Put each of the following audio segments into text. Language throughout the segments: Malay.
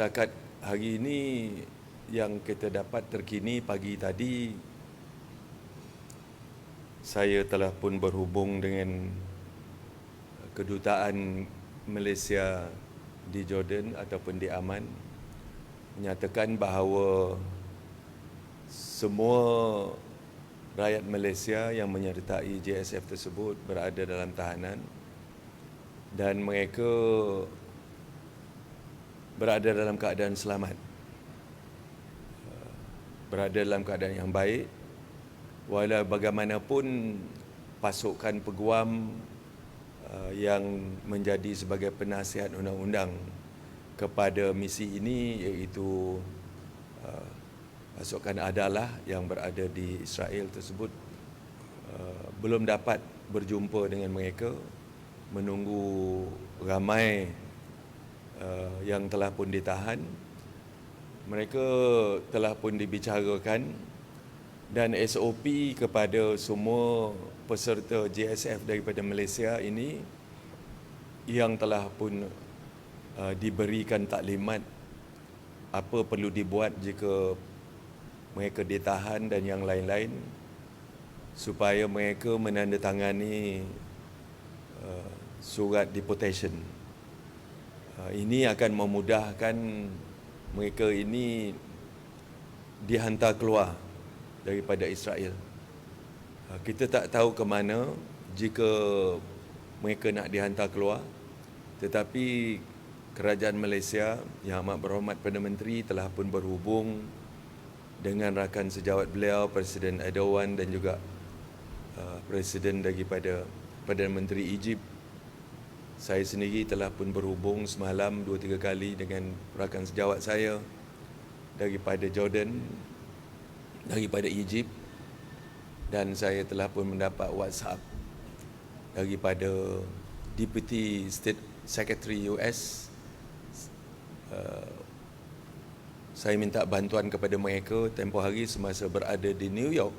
setakat hari ini yang kita dapat terkini pagi tadi saya telah pun berhubung dengan kedutaan Malaysia di Jordan ataupun di Aman menyatakan bahawa semua rakyat Malaysia yang menyertai JSF tersebut berada dalam tahanan dan mereka berada dalam keadaan selamat. Berada dalam keadaan yang baik. Walau bagaimanapun pasukan peguam uh, yang menjadi sebagai penasihat undang-undang kepada misi ini iaitu uh, pasukan adalah yang berada di Israel tersebut uh, belum dapat berjumpa dengan mereka menunggu ramai yang telah pun ditahan mereka telah pun dibicarakan dan SOP kepada semua peserta JSF daripada Malaysia ini yang telah pun uh, diberikan taklimat apa perlu dibuat jika mereka ditahan dan yang lain-lain supaya mereka menandatangani uh, surat deportation. Uh, ini akan memudahkan mereka ini dihantar keluar daripada Israel. Ha, kita tak tahu ke mana jika mereka nak dihantar keluar. Tetapi kerajaan Malaysia yang amat berhormat Perdana Menteri telah pun berhubung dengan rakan sejawat beliau Presiden Erdogan dan juga uh, Presiden daripada Perdana Menteri Egypt. Saya sendiri telah pun berhubung semalam dua tiga kali dengan rakan sejawat saya daripada Jordan daripada Egypt dan saya telah pun mendapat WhatsApp daripada Deputy State Secretary US uh, saya minta bantuan kepada mereka tempoh hari semasa berada di New York.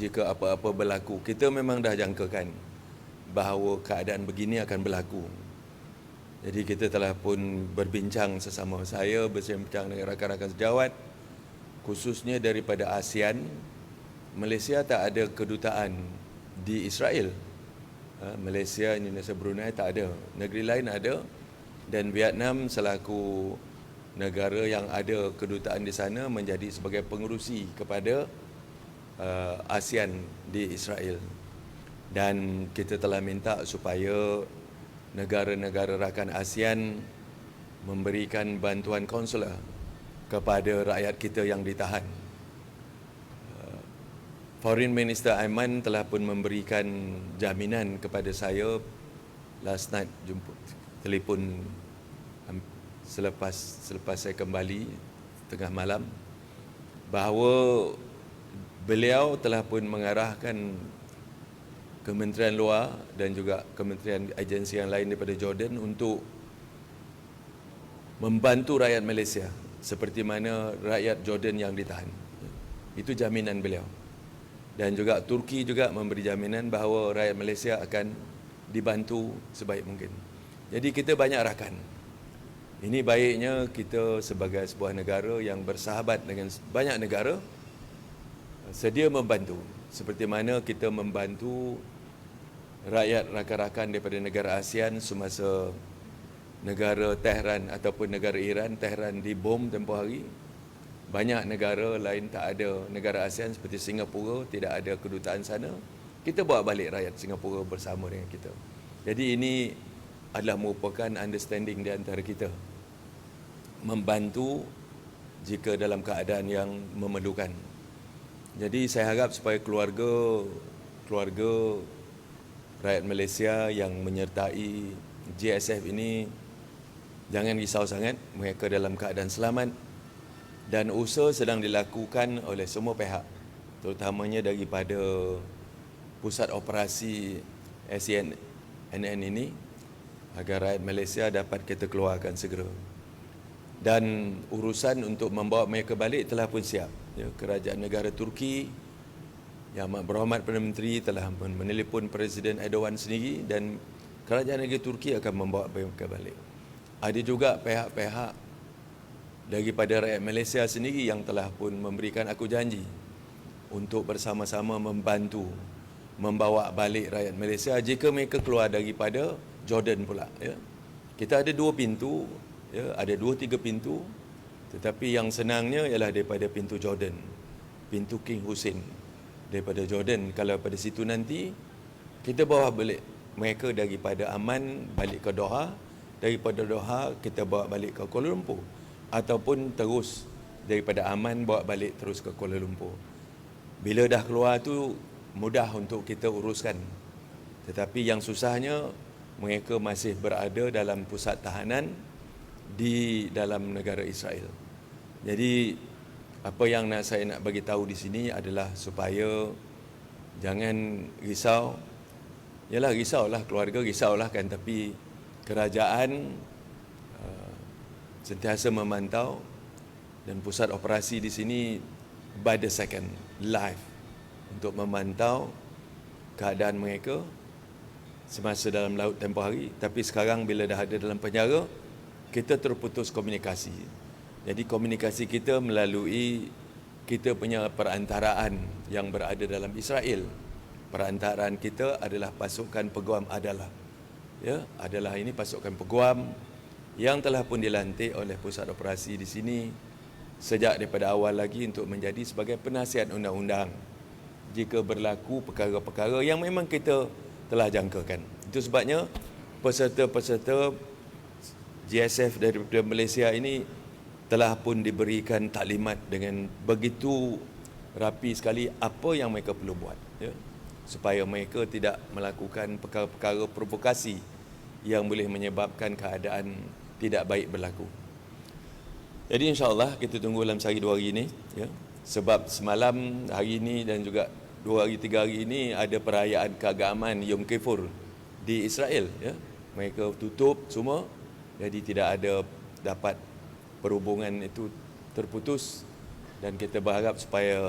Jika apa-apa berlaku kita memang dah jangkakan bahawa keadaan begini akan berlaku. Jadi kita telah pun berbincang sesama saya berbincang dengan rakan-rakan sejawat khususnya daripada ASEAN. Malaysia tak ada kedutaan di Israel. Ha, Malaysia, Indonesia, Brunei tak ada. Negeri lain ada. Dan Vietnam selaku negara yang ada kedutaan di sana menjadi sebagai pengurusi kepada uh, ASEAN di Israel dan kita telah minta supaya negara-negara rakan ASEAN memberikan bantuan konsular kepada rakyat kita yang ditahan. Uh, Foreign Minister Aiman telah pun memberikan jaminan kepada saya last night jumpa telefon selepas selepas saya kembali tengah malam bahawa beliau telah pun mengarahkan Kementerian Luar dan juga kementerian agensi yang lain daripada Jordan untuk membantu rakyat Malaysia seperti mana rakyat Jordan yang ditahan. Itu jaminan beliau. Dan juga Turki juga memberi jaminan bahawa rakyat Malaysia akan dibantu sebaik mungkin. Jadi kita banyak rakan. Ini baiknya kita sebagai sebuah negara yang bersahabat dengan banyak negara sedia membantu seperti mana kita membantu rakyat rakan-rakan daripada negara ASEAN semasa negara Tehran ataupun negara Iran Tehran dibom tempoh hari. Banyak negara lain tak ada negara ASEAN seperti Singapura tidak ada kedutaan sana. Kita bawa balik rakyat Singapura bersama dengan kita. Jadi ini adalah merupakan understanding di antara kita. Membantu jika dalam keadaan yang memerlukan jadi saya harap supaya keluarga keluarga rakyat Malaysia yang menyertai GSF ini Jangan risau sangat, mereka dalam keadaan selamat dan usaha sedang dilakukan oleh semua pihak terutamanya daripada pusat operasi SNN ini agar rakyat Malaysia dapat kita keluarkan segera. Dan urusan untuk membawa mereka balik telah pun siap. Ya, kerajaan negara Turki yang amat berhormat Perdana Menteri telah menelpon Presiden Erdogan sendiri dan kerajaan negara Turki akan membawa mereka balik ada juga pihak-pihak daripada rakyat Malaysia sendiri yang telah pun memberikan aku janji untuk bersama-sama membantu membawa balik rakyat Malaysia jika mereka keluar daripada Jordan pula ya. Kita ada dua pintu ya, ada dua tiga pintu tetapi yang senangnya ialah daripada pintu Jordan pintu King Hussein. Daripada Jordan kalau pada situ nanti kita bawa balik mereka daripada Aman balik ke Doha daripada Doha kita bawa balik ke Kuala Lumpur ataupun terus daripada Aman bawa balik terus ke Kuala Lumpur. Bila dah keluar tu mudah untuk kita uruskan. Tetapi yang susahnya mereka masih berada dalam pusat tahanan di dalam negara Israel. Jadi apa yang nak saya nak bagi tahu di sini adalah supaya jangan risau. Yalah risaulah keluarga risaulah kan tapi kerajaan uh, sentiasa memantau dan pusat operasi di sini by the second live. Untuk memantau keadaan mereka semasa dalam laut tempoh hari. Tapi sekarang bila dah ada dalam penjara kita terputus komunikasi jadi komunikasi kita melalui kita punya perantaraan yang berada dalam Israel. Perantaraan kita adalah pasukan peguam adalah. Ya, adalah ini pasukan peguam yang telah pun dilantik oleh pusat operasi di sini sejak daripada awal lagi untuk menjadi sebagai penasihat undang-undang jika berlaku perkara-perkara yang memang kita telah jangkakan. Itu sebabnya peserta-peserta GSF dari Malaysia ini telah pun diberikan taklimat dengan begitu rapi sekali apa yang mereka perlu buat ya supaya mereka tidak melakukan perkara-perkara provokasi yang boleh menyebabkan keadaan tidak baik berlaku. Jadi insya-Allah kita tunggu dalam sehari dua hari ini ya. Sebab semalam hari ini dan juga dua hari tiga hari ini ada perayaan keagamaan Yom Kippur di Israel ya. Mereka tutup semua jadi tidak ada dapat perhubungan itu terputus. Dan kita berharap supaya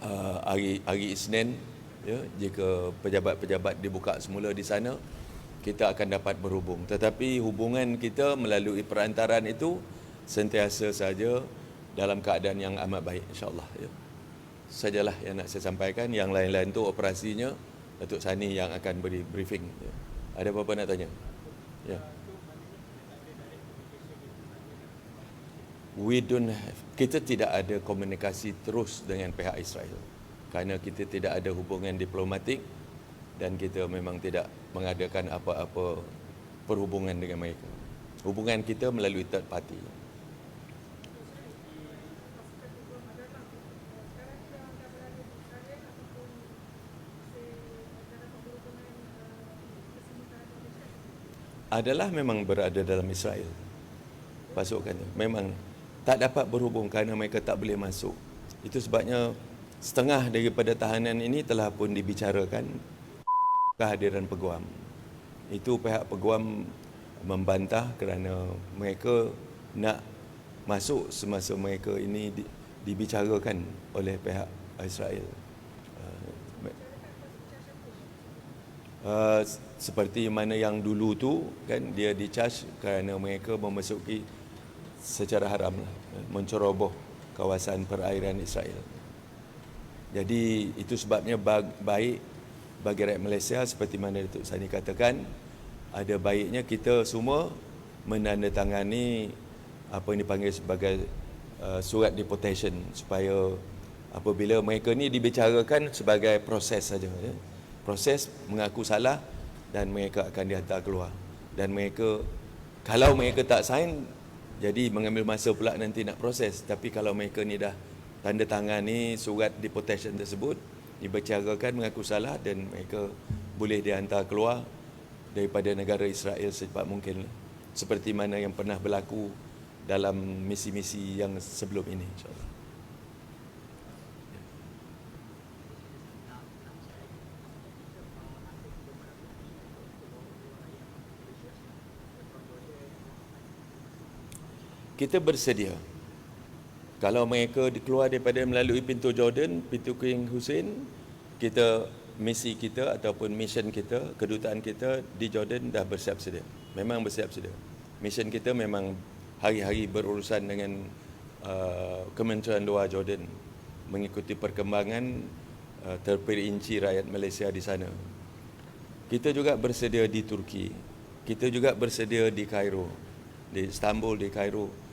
uh, hari hari Isnin ya jika pejabat-pejabat dibuka semula di sana kita akan dapat berhubung. Tetapi hubungan kita melalui perantaran itu sentiasa saja dalam keadaan yang amat baik insyaallah ya. Sajalah yang nak saya sampaikan. Yang lain-lain tu operasinya Datuk Sani yang akan beri briefing ya. ada apa-apa nak tanya? Ya we don't have, kita tidak ada komunikasi terus dengan pihak Israel kerana kita tidak ada hubungan diplomatik dan kita memang tidak mengadakan apa-apa perhubungan dengan mereka. Hubungan kita melalui third party. adalah memang berada dalam Israel pasukan memang tak dapat berhubung kerana mereka tak boleh masuk. Itu sebabnya setengah daripada tahanan ini telah pun dibicarakan kehadiran peguam. Itu pihak peguam membantah kerana mereka nak masuk semasa mereka ini dibicarakan oleh pihak Israel. Uh, seperti mana yang dulu tu kan dia dicharge kerana mereka memasuki secara haram lah, menceroboh kawasan perairan Israel. Jadi itu sebabnya baik bagi rakyat Malaysia seperti mana Datuk Sani katakan ada baiknya kita semua menandatangani apa yang dipanggil sebagai uh, surat deportation supaya apabila mereka ni dibicarakan sebagai proses saja ya. proses mengaku salah dan mereka akan dihantar keluar dan mereka kalau mereka tak sign jadi mengambil masa pula nanti nak proses. Tapi kalau mereka ni dah tanda tangan ni surat deportation tersebut, dibicarakan mengaku salah dan mereka boleh dihantar keluar daripada negara Israel secepat mungkin. Seperti mana yang pernah berlaku dalam misi-misi yang sebelum ini insyaAllah. Kita bersedia kalau mereka keluar daripada melalui pintu Jordan, pintu King Hussein, kita misi kita ataupun mission kita, kedutaan kita di Jordan dah bersiap sedia. Memang bersiap sedia. Mission kita memang hari-hari berurusan dengan uh, Kementerian Luar Jordan mengikuti perkembangan uh, terperinci rakyat Malaysia di sana. Kita juga bersedia di Turki. Kita juga bersedia di Kairo, di Istanbul, di Kairo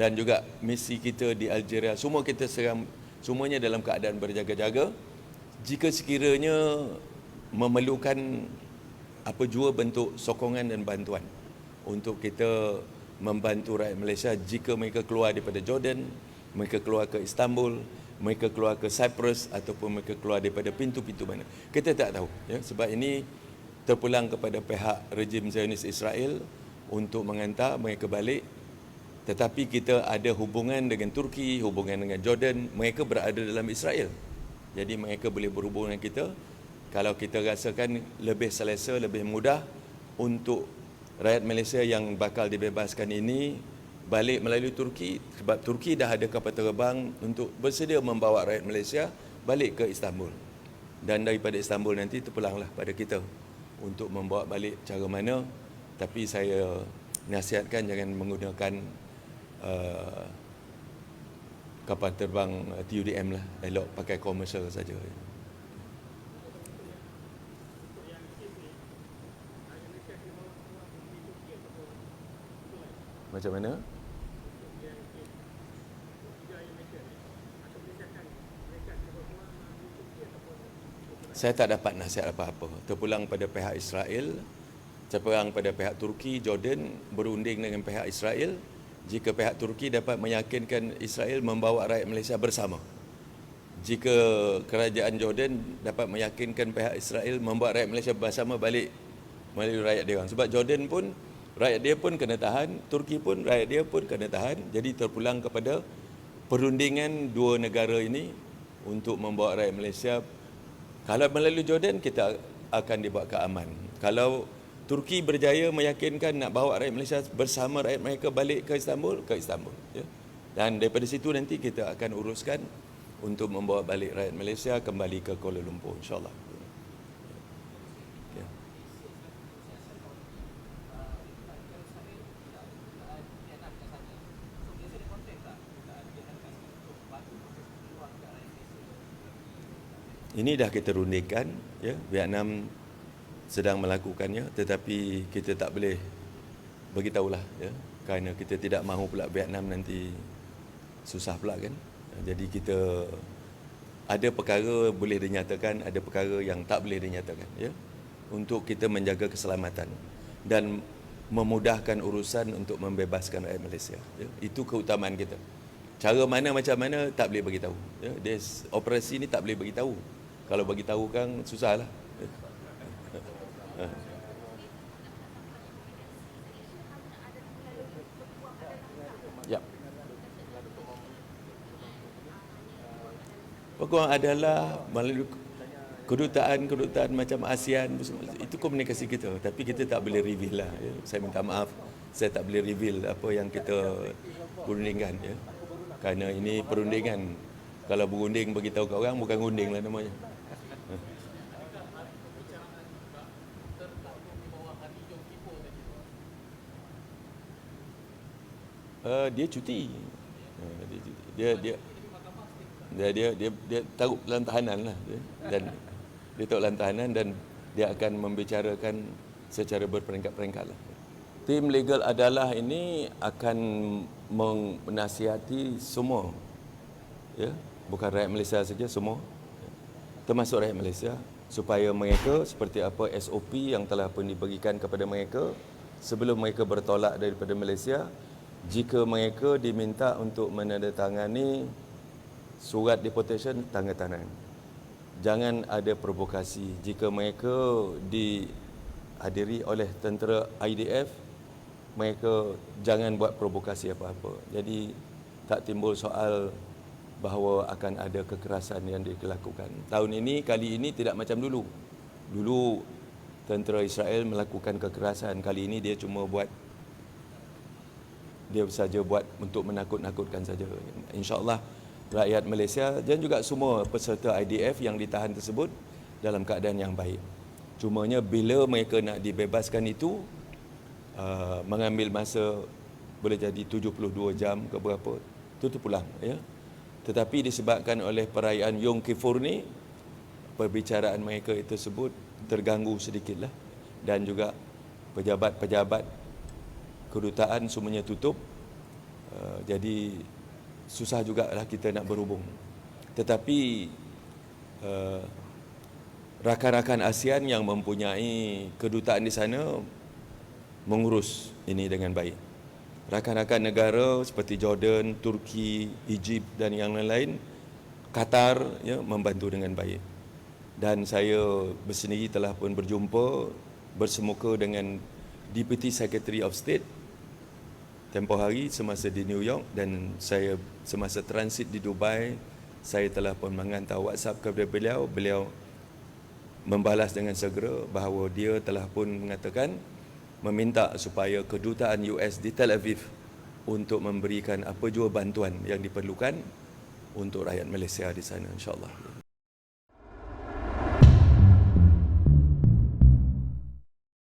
dan juga misi kita di Algeria. Semua kita seram semuanya dalam keadaan berjaga-jaga. Jika sekiranya memerlukan apa jua bentuk sokongan dan bantuan untuk kita membantu rakyat Malaysia jika mereka keluar daripada Jordan, mereka keluar ke Istanbul, mereka keluar ke Cyprus ataupun mereka keluar daripada pintu-pintu mana. Kita tak tahu ya sebab ini terpulang kepada pihak rejim Zionis Israel untuk mengantar mereka balik tetapi kita ada hubungan dengan Turki, hubungan dengan Jordan, mereka berada dalam Israel. Jadi mereka boleh berhubungan dengan kita kalau kita rasakan lebih selesa, lebih mudah untuk rakyat Malaysia yang bakal dibebaskan ini balik melalui Turki sebab Turki dah ada kapal terbang untuk bersedia membawa rakyat Malaysia balik ke Istanbul. Dan daripada Istanbul nanti terpulanglah pada kita untuk membawa balik cara mana tapi saya nasihatkan jangan menggunakan uh, kapal terbang TUDM lah elok pakai komersial saja. Macam mana? Saya tak dapat nasihat apa-apa. Terpulang pada pihak Israel, terpulang pada pihak Turki, Jordan berunding dengan pihak Israel. Jika pihak Turki dapat meyakinkan Israel membawa rakyat Malaysia bersama. Jika kerajaan Jordan dapat meyakinkan pihak Israel membawa rakyat Malaysia bersama balik melalui rakyat dia. Sebab Jordan pun rakyat dia pun kena tahan, Turki pun rakyat dia pun kena tahan. Jadi terpulang kepada perundingan dua negara ini untuk membawa rakyat Malaysia. Kalau melalui Jordan kita akan dibawa ke aman. Kalau Turki berjaya meyakinkan nak bawa rakyat Malaysia bersama rakyat mereka balik ke Istanbul, ke Istanbul. Ya. Dan daripada situ nanti kita akan uruskan untuk membawa balik rakyat Malaysia kembali ke Kuala Lumpur, insyaAllah. Ini dah kita rundingkan, ya. Vietnam sedang melakukannya, tetapi kita tak boleh beritahulah, ya. Kerana kita tidak mahu pula Vietnam nanti susah pula kan. Jadi kita ada perkara boleh dinyatakan, ada perkara yang tak boleh dinyatakan, ya. Untuk kita menjaga keselamatan dan memudahkan urusan untuk membebaskan rakyat Malaysia. Ya. Itu keutamaan kita. Cara mana macam mana tak boleh bagi tahu. Ya. Des, operasi ni tak boleh bagi tahu. Kalau bagi tahu kan susahlah. Ya. Peguam adalah melalui kedutaan-kedutaan macam ASEAN itu komunikasi kita tapi kita tak boleh reveal lah ya. saya minta maaf saya tak boleh reveal apa yang kita perundingkan ya. kerana ini perundingan kalau berunding bagi tahu ke orang bukan runding lah namanya Uh, dia cuti. Uh, dia, dia dia dia dia dia, dia taruh dalam tahanan lah dan dia taruh dalam tahanan dan dia akan membicarakan secara berperingkat-peringkat lah. Tim legal adalah ini akan menasihati semua ya bukan rakyat Malaysia saja semua termasuk rakyat Malaysia supaya mereka seperti apa SOP yang telah pun diberikan kepada mereka sebelum mereka bertolak daripada Malaysia jika mereka diminta untuk menandatangani surat deportation tanda tangan jangan ada provokasi. Jika mereka dihadiri oleh tentera IDF mereka jangan buat provokasi apa-apa. Jadi tak timbul soal bahawa akan ada kekerasan yang dilakukan. Tahun ini kali ini tidak macam dulu. Dulu tentera Israel melakukan kekerasan. Kali ini dia cuma buat dia saja buat untuk menakut-nakutkan saja. InsyaAllah rakyat Malaysia dan juga semua peserta IDF yang ditahan tersebut dalam keadaan yang baik. Cumanya bila mereka nak dibebaskan itu uh, mengambil masa boleh jadi 72 jam ke berapa tu tu pulang ya tetapi disebabkan oleh perayaan Yom Kippur ni perbicaraan mereka itu tersebut terganggu sedikitlah dan juga pejabat-pejabat kedutaan semuanya tutup. Uh, jadi susah jugalah kita nak berhubung. Tetapi uh, rakan-rakan ASEAN yang mempunyai kedutaan di sana mengurus ini dengan baik. Rakan-rakan negara seperti Jordan, Turki, Egypt dan yang lain-lain Qatar ya membantu dengan baik. Dan saya bersendiri telah pun berjumpa bersemuka dengan Deputy Secretary of State tempoh hari semasa di New York dan saya semasa transit di Dubai saya telah pun menghantar WhatsApp kepada beliau. Beliau membalas dengan segera bahawa dia telah pun mengatakan meminta supaya kedutaan US di Tel Aviv untuk memberikan apa jua bantuan yang diperlukan untuk rakyat Malaysia di sana insyaallah